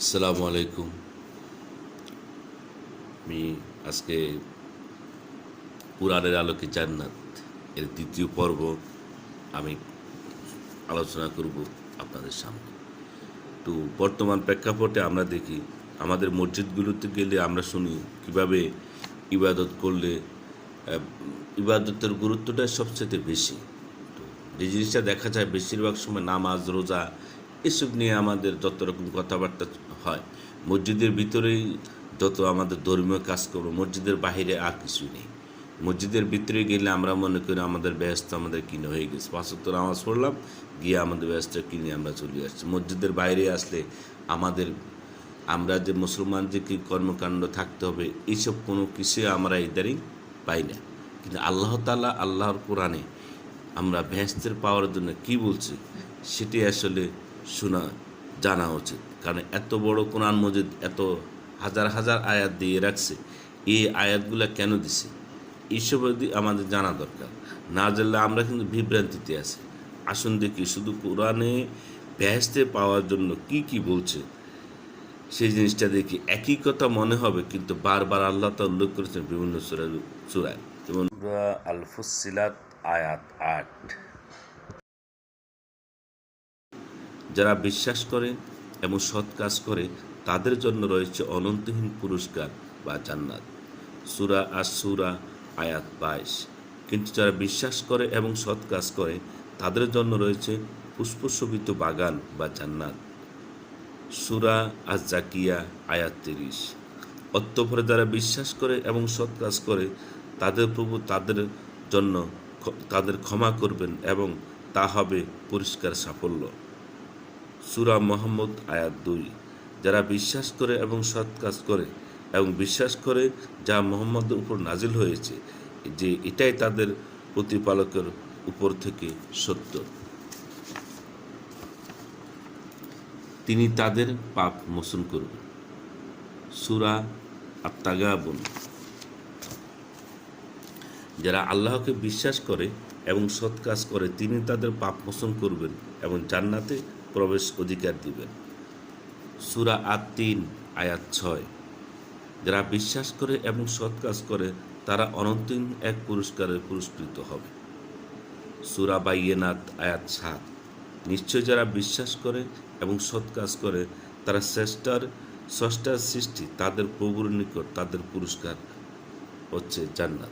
আসসালামু আলাইকুম। আমি আজকে পুরাণের আলোকে জান্নাত এর দ্বিতীয় পর্ব আমি আলোচনা করব আপনাদের সামনে। তো বর্তমান প্রেক্ষাপটে আমরা দেখি আমাদের মসজিদগুলোতে গেলে আমরা শুনি কীভাবে ইবাদত করলে ইবাদতের গুরুত্বটা সবচেয়ে বেশি। তো যে জিনিসটা দেখা যায় বেশিরভাগ সময় নামাজ, রোজা, এসব নিয়ে আমাদের যত রকম কথাবার্তা হয়। মসজিদের ভিতরেই যত আমাদের ধর্মীয় কাজকর্ম, মসজিদের বাইরে আর কিছুই নেই। মসজিদের ভিতরে গেলে আমরা মনে করি আমাদের ব্যস্ত আমাদের কিনে হয়ে গেছে। পাঁচত্তর নামাজ পড়লাম, গিয়ে আমাদের ব্যস্ত কিনে আমরা চলে আসছি। মসজিদের বাইরে আসলে আমাদের, আমরা যে মুসলমান যে কি কর্মকাণ্ড থাকতে হবে এইসব কোনো কিছু আমরা ইদারিং পাই না। কিন্তু আল্লাহ তালা আল্লাহর কোরআনে আমরা ভেস্তের পাওয়ার জন্য কি বলছি, সেটি আসলে শোনা জানা উচিত। কারণ এত বড় কোরআন মজিদ এত হাজার হাজার আয়াত দিয়ে রাখছে, এই আয়াতগুলা কেন দিছে? এইসব আমাদের জানা দরকার। না জানলে আমরা কিন্তু বিভ্রান্তিতে আছি। আসুন দেখি শুধু কোরআনে ভেস্তে পাওয়ার জন্য কি কি বলছে, সেই জিনিসটা দেখি। একই কথা মনে হবে, কিন্তু বারবার আল্লাহ তা উল্লেখ করেছেন বিভিন্ন সুরায়। চূড়ায় যেমন আল ফুসিলাত আয়াত আট। যারা বিশ্বাস করে এবং সৎ কাজ করে, তাদের জন্য রয়েছে অনন্তহীন পুরস্কার বা জান্নাত। সুরা আর সুরা আয়াত বাইশ। কিন্তু যারা বিশ্বাস করে এবং সৎ কাজ করে, তাদের জন্য রয়েছে পুষ্পশোভিত বাগান বা জান্নাত। সুরা আজ জাকিয়া আয়াত তিরিশ। অত্যপরে যারা বিশ্বাস করে এবং সৎ কাজ করে, তাদের প্রভু তাদের জন্য তাদের ক্ষমা করবেন এবং তা হবে পরিষ্কার সাফল্য। সুরা মোহাম্মদ আয়াত দুই। যারা বিশ্বাস করে এবং সৎ কাজ করে এবং বিশ্বাস করে যা মোহাম্মদের উপর নাজিল হয়েছে, যে এটাই তাদের প্রতিপালকের উপর থেকে সত্য। তিনি তাদের পাপ মোচন করবেন। সুরা আত্মাগাবন যারা আল্লাহকে বিশ্বাস করে এবং সৎ কাজ করে, তিনি তাদের পাপ মোচন করবেন এবং জান্নাতে প্রবেশ অধিকার দিবেন। সুরা আট তিন আয়াত ছয়। যারা বিশ্বাস করে এবং সৎ কাজ করে, তারা অনন্তহীন এক পুরস্কারে পুরস্কৃত হবে। সুরা বাইয়েনাত, আয়াত সাত। নিশ্চয় যারা বিশ্বাস করে এবং সৎ কাজ করে, তারা শ্রেষ্ঠার, স্রষ্টার সৃষ্টি, তাদের প্রভুর নিকট তাদের পুরস্কার হচ্ছে জান্নাত।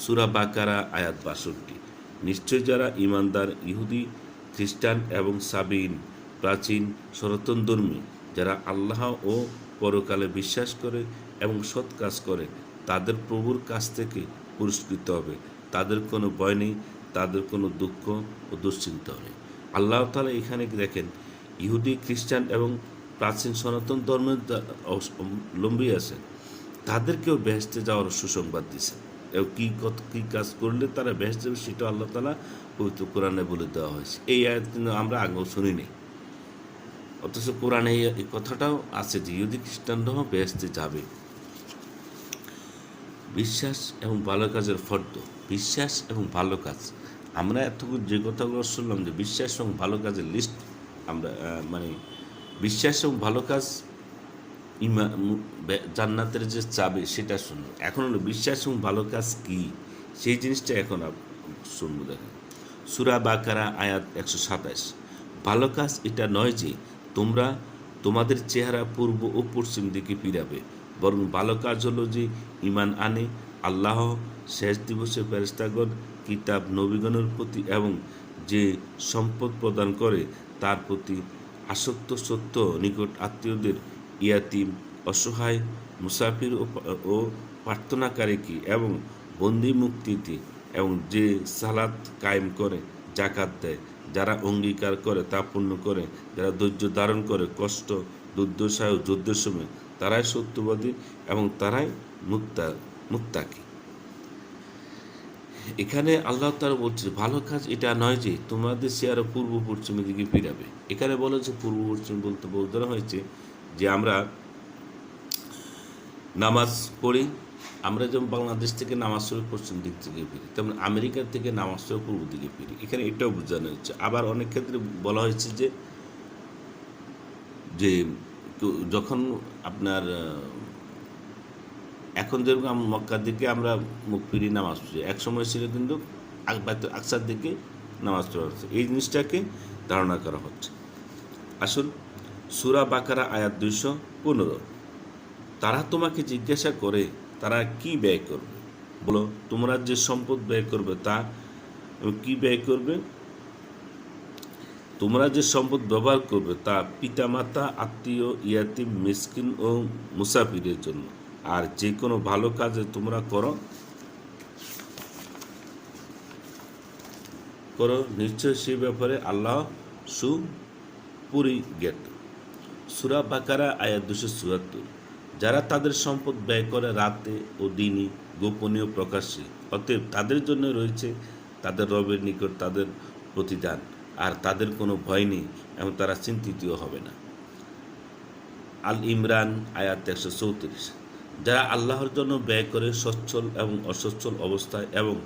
সুরা বাকারা, আয়াত বাষট্টি। নিশ্চয় যারা ইমানদার ইহুদি খ্রিস্টান এবং সাবিন প্রাচীন সনাতনধর্মী যারা আল্লাহ ও পরকালে বিশ্বাস করে এবং সৎ কাজ করে, তাদের প্রভুর কাছ থেকে পুরস্কৃত হবে। তাদের কোনো ভয় নেই, তাদের কোনো দুঃখ ও দুশ্চিন্তা নেই। আল্লাহ তালা এখানে দেখেন, ইহুদি, খ্রিস্টান এবং প্রাচীন সনাতন ধর্মের অবলম্বী আছেন। তাদেরকেও বেহেস্তে যাওয়ার সুসংবাদ দিয়েছেন। কী কত, কী কাজ করলে তারা বেহেস্ত যাবে সেটা আল্লাহ তালা পবিত্র কোরআনে বলে দেওয়া হয়েছে। এই আয়াত কিন্তু আমরা আগেও শুনিনি। অথচ কোরআনে এই- কথাটাও আছে যে ইহুদি খ্রিস্টানরাও বেহেস্তে যাবে। বিশ্বাস এবং ভালো কাজের ফর্দ, বিশ্বাস এবং ভালো কাজ। আমরা এতটুকু যে কথাগুলো শুনলাম যে বিশ্বাস এবং ভালো কাজের লিস্ট আমরা মানে বিশ্বাস এবং ভালো কাজ ইমা জান্নাতের যে চাবে, সেটা শুনব এখন হলো বিশ্বাস এবং ভালো কাজ কি? সেই জিনিসটা এখন শুনব দেখেন। সুরা বাকারা, আয়াত একশো সাতাশ। ভালো কাজ এটা নয় যে তোমরা তোমাদের চেহারা পূর্ব ও পশ্চিম দিকে ফিরাবে, বরং ভালো কাজ হলো যে ইমান আনে, আল্লাহ, শেষ দিবসে ফেরেস্তাগণ কিতাব নবীগণের প্রতি এবং যে সম্পদ প্রদান করে, তার প্রতি আসক্ত সত্য নিকট আত্মীয়দের ইয়াতিম, অসহায়, মুসাফির ও প্রার্থনাকারীকে এবং বন্দি মুক্তিতে এবং যে সালাত কায়েম করে জাকাত দেয়, যারা অঙ্গীকার করে, তা পূর্ণ করে, যারা ধৈর্য ধারণ করে, কষ্ট দুর্দশায় ও যুদ্ধের সময়, তারাই সত্যবাদী এবং তারাই মুক্তা, মুক্তাকি। এখানে আল্লাহ তারা বলছে, ভালো কাজ এটা নয় যে তোমাদের চেয়ারা পূর্ব পশ্চিমের দিকে ফিরাবে। এখানে বলা হচ্ছে পূর্ব পশ্চিম বলতে বোঝানো হয়েছে যে আমরা নামাজ পড়ি, আমরা যেমন বাংলাদেশ থেকে নামাজ পড়ে পশ্চিম দিক থেকে ফিরি, তেমন আমেরিকার থেকে নামাজ পড়ে পূর্ব দিকে ফিরি। এখানে এটাও বোঝানো হচ্ছে। আবার অনেক ক্ষেত্রে বলা হয়েছে যে যে যখন আপনার এখন যেরকম মক্কার দিকে আমরা মুখ ফিরি, নামাজ পড়ছি এক সময় ছিল কিন্তু আক- আকসার দিকে নামাজ পড়া হচ্ছে। এই জিনিসটাকে ধারণা করা হচ্ছে। আসুন সুরা বাকারা আয়াত দুইশো পনেরো। তারা তোমাকে জিজ্ঞাসা করে, তারা কি ব্যয় করবে? বলো, তোমরা যে সম্পদ ব্যয় করবে তা কি ব্যয় করবে? তোমরা যে সম্পদ ব্যবহার করবে তা পিতামাতা, আত্মীয়, ইয়াতিম, মিসকিন ও মুসাফিরের জন্য। আর যে কোনো ভালো কাজে তোমরা করো করো, নিশ্চয় সে ব্যাপারে আল্লাহ সুপরিজ্ঞাত। সুরা বাকারা, আয়াত দুশো চুয়াত্তর। যারা তাদের সম্পদ ব্যয় করে রাতে ও দিনই গোপনীয় প্রকাশ্যে, অতএব তাদের জন্য রয়েছে তাদের রবের নিকট তাদের প্রতিদান, আর তাদের কোনো ভয় নেই, এবং তারা চিন্তিতও হবে না। আল ইমরান, আয়াত একশো চৌত্রিশ। যারা আল্লাহর জন্য ব্যয় করে সচ্ছল এবং অসচ্ছল অবস্থায় এবং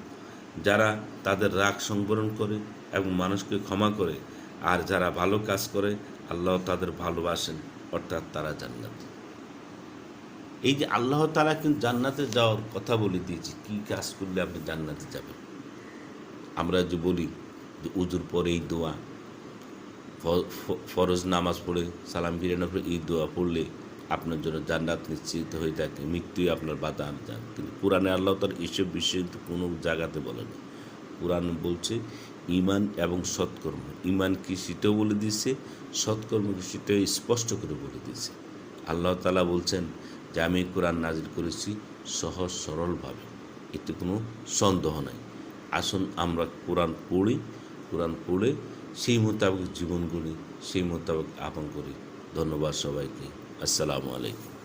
যারা তাদের রাগ সংবরণ করে এবং মানুষকে ক্ষমা করে, আর যারা ভালো কাজ করে আল্লাহ তাদের ভালোবাসেন, অর্থাৎ তারা জান্নাত। এই যে আল্লাহ তারা কিন্তু জান্নাতে যাওয়ার কথা বলে দিয়েছি, কী কাজ করলে আপনি জান্নাতে যাবেন? আমরা যে বলি যে উজুর পরে এই দোয়া ফরজ নামাজ পড়ে, সালাম ফিরানোর পরে এই দোয়া পড়লে আপনার জন্য জান্নাত নিশ্চিত হয়ে থাকে, মৃত্যুই আপনার বাধা আনে যান কিন্তু কোরআনে আল্লাহ তার এসব বিষয়ে কোনো জায়গাতে বলেনি। কোরআন বলছে ইমান এবং সৎকর্ম। ইমান কি সেটাও বলে দিয়েছে, সৎকর্ম কি সেটাও স্পষ্ট করে বলে দিয়েছে। আল্লাহ তালা বলছেন যে, আমি কোরআন নাজির করেছি সহজ সরলভাবে, এতে কোনো সন্দেহ নাই। আসুন আমরা কোরআন পড়ি, কোরআন পড়ে সেই মোতাবেক জীবন গড়ি সেই মোতাবেক আপন করি। ধন্যবাদ সবাইকে। আসসালামু আলাইকুম।